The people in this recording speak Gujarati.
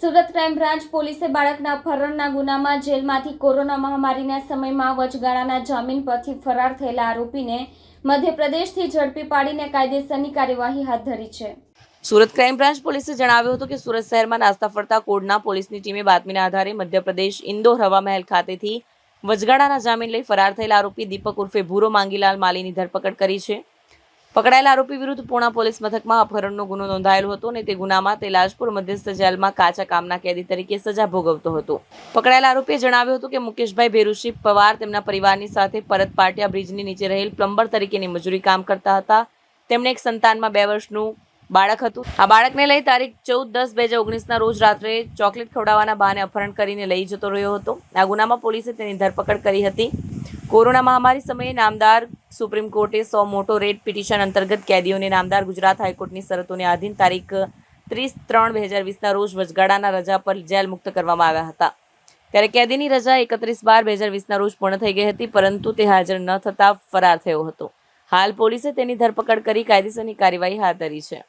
સુરત ક્રાઇમ બ્રાન્ચ પોલીસે બાળકના અપહરણના ગુનામાં જેલમાંથી કોરોના મહામારીના સમયમાં વચગાળાના જામીન પરથી ફરાર થયેલા આરોપીને મધ્યપ્રદેશથી ઝડપી પાડીને કાયદેસરની કાર્યવાહી હાથ ધરી છે. સુરત ક્રાઇમ બ્રાન્ચ પોલીસે જણાવ્યું હતું કે સુરત શહેરમાં નાસ્તા ફરતા કોડના પોલીસની ટીમે બાતમીના આધારે મધ્યપ્રદેશ ઇન્દોર હવા મહેલ ખાતેથી વચગાળાના જામીન લઈ ફરાર થયેલા આરોપી દીપક ઉર્ફે ભૂરો માંગીલાલ માલીની ધરપકડ કરી છે. પકડાયેલા આરોપી વિરુદ્ધ પૂણા પોલીસ મથકમાં અપહરણનો ગુનો નોંધાયેલો હતો અને તે ગુનામાં તે લાજપુર મધ્યસ્થ જેલમાં કાચા કામના કેદી તરીકે સજા ભોગવતો હતો. પકડાયેલા આરોપીએ જણાવ્યું હતું કે મુકેશભાઈ ભેરુશી પવાર તેમના પરિવારની સાથે પરત પાટિયા બ્રિજની નીચે રહેલ પ્લમ્બર તરીકેની મજૂરી કામ કરતા હતા. તેમણે એક સંતાનમાં બે વર્ષનું બાળક હતું. આ બાળકને લઈ તારીખ ચૌદ દસ બે હજાર ઓગણીસના રોજ રાત્રે ચોકલેટ ખવડાવવાના બહાને અપહરણ કરીને લઈ જતો રહ્યો હતો. આ ગુનામાં પોલીસે તેની ધરપકડ કરી હતી. કોરોના મહામારી સમયે નામદાર સુપ્રીમ કોર્ટે સો મોટો રેટ પિટિશન અંતર્ગત કેદીઓને નામદાર ગુજરાત હાઈકોર્ટની શરતોને આધીન તારીખ ત્રીસ ત્રણ બે હજાર વીસના રોજ વચગાળાના રજા પર જેલ મુક્ત કરવામાં આવ્યા હતા. ત્યારે કેદીની રજા એકત્રીસ બાર બે હજાર વીસના રોજ પૂર્ણ થઈ ગઈ હતી, પરંતુ તે હાજર ન થતાં ફરાર થયો હતો. હાલ પોલીસે તેની ધરપકડ કરી કાયદેસરની કાર્યવાહી હાથ ધરી છે.